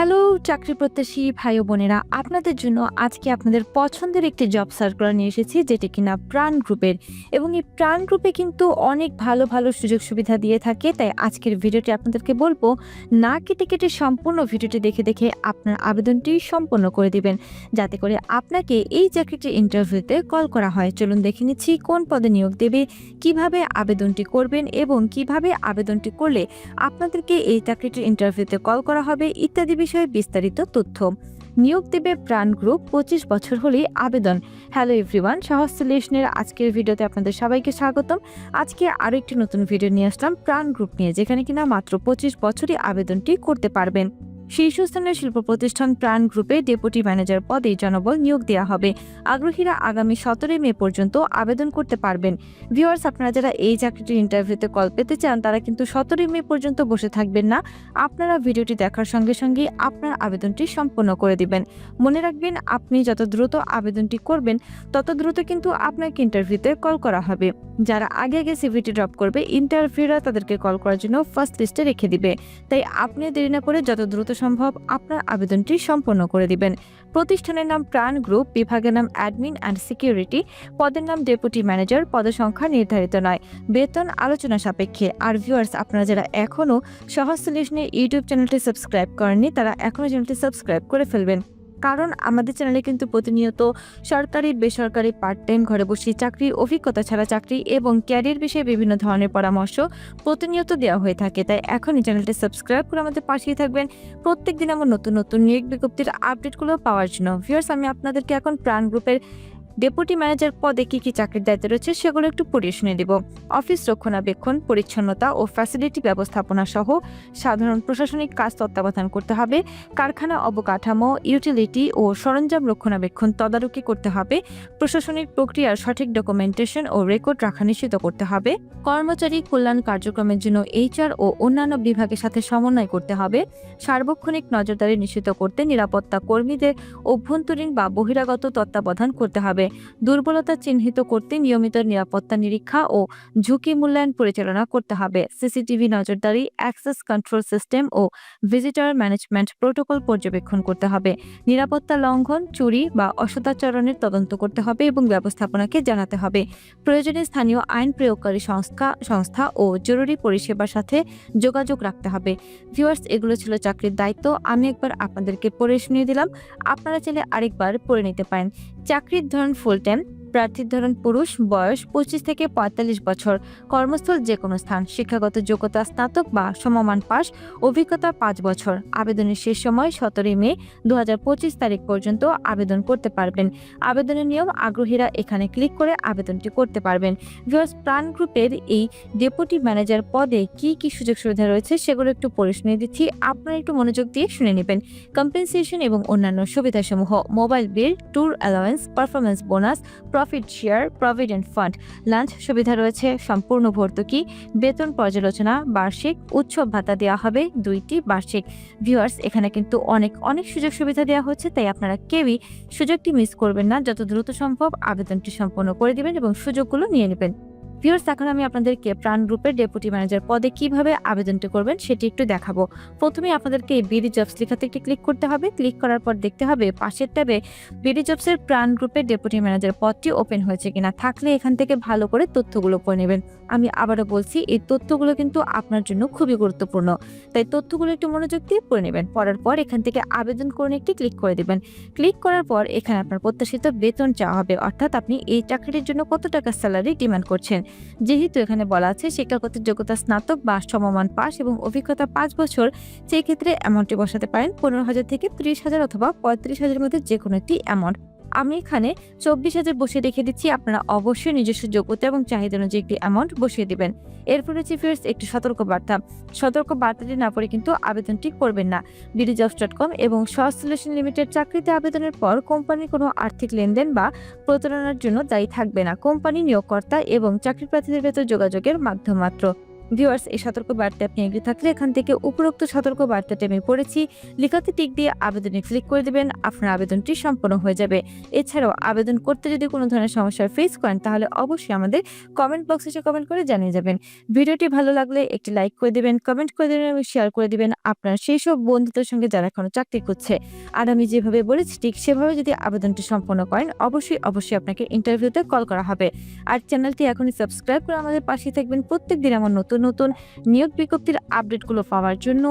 Hello, চাকরি প্রত্যাশী ভাই বোনেরা, আপনাদের জন্য আজকে আপনাদের পছন্দের একটি জব সার্কুলার নিয়ে এসেছি, যেটি কিনা প্রাণ গ্রুপের এবং এই প্রাণ গ্রুপে কিন্তু অনেক ভালো ভালো সুযোগ সুবিধা দিয়ে থাকে, তাই আজকের ভিডিওটি আপনাদেরকে বলব, না কেটে কেটে সম্পূর্ণ ভিডিওটি দেখে দেখে আপনার আবেদনটি সম্পন্ন করে দিবেন, যাতে করে আপনাকে এই চাকরিটির ইন্টারভিউতে কল করা হয়। চলুন দেখে নিচ্ছি, কোন পদে নিয়োগ দেবে, কীভাবে আবেদনটি করবেন এবং কীভাবে আবেদনটি করলে আপনাদেরকে এই চাকরিটির ইন্টারভিউতে কল করা হবে, ইত্যাদি বিষয়ে বিস্তারিত তথ্য। নিয়োগ দেবে প্রাণ গ্রুপ, পঁচিশ বছর হলেই আবেদন। হ্যালো এভরিওয়ান সহজ সলিউশনের আজকের ভিডিওতে আপনাদের সবাইকে স্বাগতম। আজকে আরও একটি নতুন ভিডিও নিয়ে আসলাম প্রাণ গ্রুপ নিয়ে, যেখানে কিনা মাত্র পঁচিশ বছরই আবেদনটি করতে পারবেন। শীর্ষস্থানীয় শিল্প প্রতিষ্ঠান প্রাণ গ্রুপে ডেপুটি ম্যানেজার পদে জনবল নিয়োগ দেওয়া হবে। আগ্রহীরা আগামী সতেরোই মে পর্যন্ত আবেদন করতে পারবেন। ভিওয়ার্স আপনারা যারা এই চাকরিটির ইন্টারভিউতে কল পেতে চান, তারা কিন্তু সতেরোই মে পর্যন্ত বসে থাকবেন না। আপনারা ভিডিওটি দেখার সঙ্গে সঙ্গে আপনার আবেদনটি সম্পন্ন করে দিবেন। মনে রাখবেন, আপনি যত দ্রুত আবেদনটি করবেন, তত দ্রুত কিন্তু আপনাকে ইন্টারভিউতে কল করা হবে। যারা আগে আগে সিভিটি ড্রপ করবে, ইন্টারভিউরা তাদেরকে কল করার জন্য ফার্স্ট লিস্টে রেখে দিবে। তাই আপনি দেরি না করে যত দ্রুত সম্ভব, আপনার আবেদনটি সম্পন্ন করে দিবেন। প্রতিষ্ঠানের নাম প্রাণ গ্রুপ, বিভাগের নাম অ্যাডমিন অ্যান্ড সিকিউরিটি, পদের নাম ডেপুটি ম্যানেজার পদসংখ্যা নির্ধারিত নয়। বেতন আলোচনা সাপেক্ষে। আর ভিউয়ার্স, আপনারা যারা এখনও সহজ সলিউশনের ইউটিউব চ্যানেলটি সাবস্ক্রাইব করেননি, তারা এখনও চ্যানেলটি সাবস্ক্রাইব করে ফেলবেন। কারণ আমাদের চ্যানেলে কিন্তু প্রতিনিয়ত সরকারি, বেসরকারি পার্ট টাইম ঘরে বসে চাকরি অভিজ্ঞতা ছাড়া চাকরি এবং ক্যারিয়ার বিষয়ে বিভিন্ন ধরনের পরামর্শ প্রতিনিয়ত দেওয়া হয়ে থাকে। তাই এখনই চ্যানেলটি সাবস্ক্রাইব করে আমাদের পাশেই থাকবেন। প্রত্যেক দিন আমার নতুন নতুন নিয়োগ বিজ্ঞপ্তির আপডেটগুলো পাওয়ার জন্য। ভিউয়ার্স আমি আপনাদেরকে এখন প্রাণ গ্রুপের ডেপুটি ম্যানেজার পদে কি কি চাকরির দায়িত্ব রয়েছে সেগুলো একটু পড়িয়ে শুনে দেব। অফিস রক্ষণাবেক্ষণ, পরিচ্ছন্নতা ও ফ্যাসিলিটি ব্যবস্থাপনা সহ সাধারণ প্রশাসনিক কাজ তত্ত্বাবধান করতে হবে। কারখানা অবকাঠামো ইউটিলিটি ও সরঞ্জাম রক্ষণাবেক্ষণ তদারকি করতে হবে। প্রশাসনিক প্রক্রিয়ার সঠিক ডকুমেন্টেশন ও রেকর্ড রাখা নিশ্চিত করতে হবে। কর্মচারী কল্যাণ কার্যক্রমের জন্য এইচআর ও অন্যান্য বিভাগের সাথে সমন্বয় করতে হবে। সার্বক্ষণিক নজরদারি নিশ্চিত করতে নিরাপত্তা কর্মীদের অভ্যন্তরীণ বা বহিরাগত তত্ত্বাবধান করতে হবে। দুর্বলতা চিহ্নিত করতে নিয়মিত নিরাপত্তা নিরীক্ষা ও ঝুঁকি মূল্যায়ন পরিচালনা করতে হবে। সিসিটিভি নজরদারি অ্যাক্সেস কন্ট্রোল সিস্টেম ও ভিজিটর ম্যানেজমেন্ট প্রোটোকল পর্যবেক্ষণ করতে হবে। নিরাপত্তা লঙ্ঘন, চুরি বা অসদাচরণের তদন্ত করতে হবে এবং ব্যবস্থাপনাকে জানাতে হবে। প্রয়োজনে স্থানীয় আইন প্রয়োগকারী সংস্থা সংস্থা ও জরুরি পরিষেবার সাথে যোগাযোগ রাখতে হবে। ভিউয়ার্স এগুলো ছিল চাকরির দায়িত্ব। আমি একবার আপনাদেরকে পড়ে শুনিয়ে দিলাম। আপনারা চাইলে আরেকবার পড়ে নিতে পারেন। চাকরির ধরন ফুল টাইম প্রার্থীর ধরন পুরুষ, বয়স পঁচিশ থেকে পঁয়তাল্লিশ বছর। কর্মস্থল যে কোনো স্থান, শিক্ষাগত যোগ্যতা স্নাতক বা সমমান পাস অভিজ্ঞতা পাঁচ বছর। আবেদনের শেষ সময় সতেরোই মে দু হাজার পঁচিশ তারিখ পর্যন্ত আবেদন করতে পারবেন। আবেদনের নিয়ম, আগ্রহীরা এখানে ক্লিক করে আবেদনটি করতে পারবেন। ভিউয়ার্স, প্রাণ গ্রুপের এই ডেপুটি ম্যানেজার পদে কি কি সুযোগ সুবিধা রয়েছে সেগুলো একটু পড়ে শুনে দিচ্ছি। আপনারা একটু মনোযোগ দিয়ে শুনে নেবেন। কম্পেনসেশন এবং অন্যান্য সুবিধাসমূহ, mobile bill, tour allowance performance bonus profit share provident fund lunch সুবিধা রয়েছে, সম্পূর্ণ ভর্তুকি, বেতন পর্যালোচনা, বার্ষিক উৎসব ভাতা দেওয়া হবে দুইটি বার্ষিক। ভিউয়ার্স এখানে কিন্তু অনেক অনেক সুযোগ সুবিধা দেওয়া হচ্ছে, তাই আপনারা কেউই সুযোগটি মিস করবেন না। যত দ্রুত সম্ভব আবেদনটি সম্পন্ন করে দিবেন এবং সুযোগগুলো নিয়ে নেবেন। ভিউয়ার্স এখন আমি আপনাদেরকে প্রাণ গ্রুপের ডেপুটি ম্যানেজার পদে কীভাবে আবেদনটি করবেন সেটি একটু দেখাবো। প্রথমে আপনাদেরকে বিডি জবস লেখাতে একটি ক্লিক করতে হবে। ক্লিক করার পর দেখতে হবে পাশের ট্যাবে বিডি জবসের প্রাণ গ্রুপের ডেপুটি ম্যানেজার পদটি ওপেন হয়েছে কিনা। থাকলে এখান থেকে ভালো করে তথ্যগুলো পড়ে নেবেন। আমি আবারও বলছি, এই তথ্যগুলো কিন্তু আপনার জন্য খুবই গুরুত্বপূর্ণ। তাই তথ্যগুলো একটু মনোযোগ দিয়ে পড়ে নেবেন। পড়ার পর এখান থেকে আবেদন করুন একটি ক্লিক করে দেবেন। ক্লিক করার পর এখানে আপনার প্রত্যাশিত বেতন চাওয়া হবে। অর্থাৎ আপনি এই চাকরির জন্য কত টাকা স্যালারি ডিমান্ড করছেন? যেহেতু এখানে বলা আছে শিক্ষাগত যোগ্যতা স্নাতক বা সমমান পাস এবং অভিজ্ঞতা পাঁচ বছর সেই ক্ষেত্রে অ্যামাউন্টটি বসাতে পারেন পনেরো হাজার থেকে ত্রিশ হাজার অথবা পঁয়ত্রিশ হাজারের মধ্যে যে কোনো একটি অ্যামাউন্ট আমি এখানে চব্বিশ হাজার বসিয়ে রেখে দিচ্ছি। আপনারা অবশ্যই নিজস্ব যোগ্যতা এবং চাহিদা অনুযায়ী একটি অ্যামাউন্ট বসিয়ে দিবেন। এরপর হচ্ছে ফিয়ার্স একটি সতর্ক বার্তা সতর্ক বার্তাটি না পড়ে কিন্তু আবেদনটি করবেন না। বিডি জবস ডট কম এবং সলিউশন লিমিটেড চাকরিতে আবেদনের পর কোম্পানির কোনো আর্থিক লেনদেন বা প্রতারণার জন্য দায়ী থাকবে না। কোম্পানি নিয়োগকর্তা এবং চাকরি প্রার্থীদের ভেতর যোগাযোগের মাধ্যম মাত্র। ভিউয়ার্স এই সতর্ক বার্তা আপনি এগিয়ে থাকলে এখান থেকে উপরোক্ত সতর্ক বার্তাটি আমি পড়েছি। লেখাতে টিক দিয়ে আবেদনে ক্লিক করে দেবেন, আপনার আবেদনটি সম্পন্ন হয়ে যাবে। এছাড়াও আবেদন করতে যদি কোনো ধরনের সমস্যার ফেস করেন, তাহলে অবশ্যই আমাদের কমেন্ট বক্সে এসে কমেন্ট করে জানিয়ে যাবেন। ভিডিওটি ভালো লাগলে একটি লাইক করে দেবেন কমেন্ট করে দেবেন এবং শেয়ার করে দেবেন আপনার সেই সব বন্ধুদের সঙ্গে যারা এখনও চাকরি করছে আর আমি যেভাবে বলেছি, ঠিক সেভাবে যদি আবেদনটি সম্পন্ন করেন, অবশ্যই অবশ্যই আপনাকে ইন্টারভিউতে কল করা হবে। আর চ্যানেলটি এখনই সাবস্ক্রাইব করে আমাদের পাশে থাকবেন। প্রত্যেক দিন আমার নতুন নতুন নিয়োগ বিজ্ঞপ্তির আপডেটগুলো পাওয়ার জন্য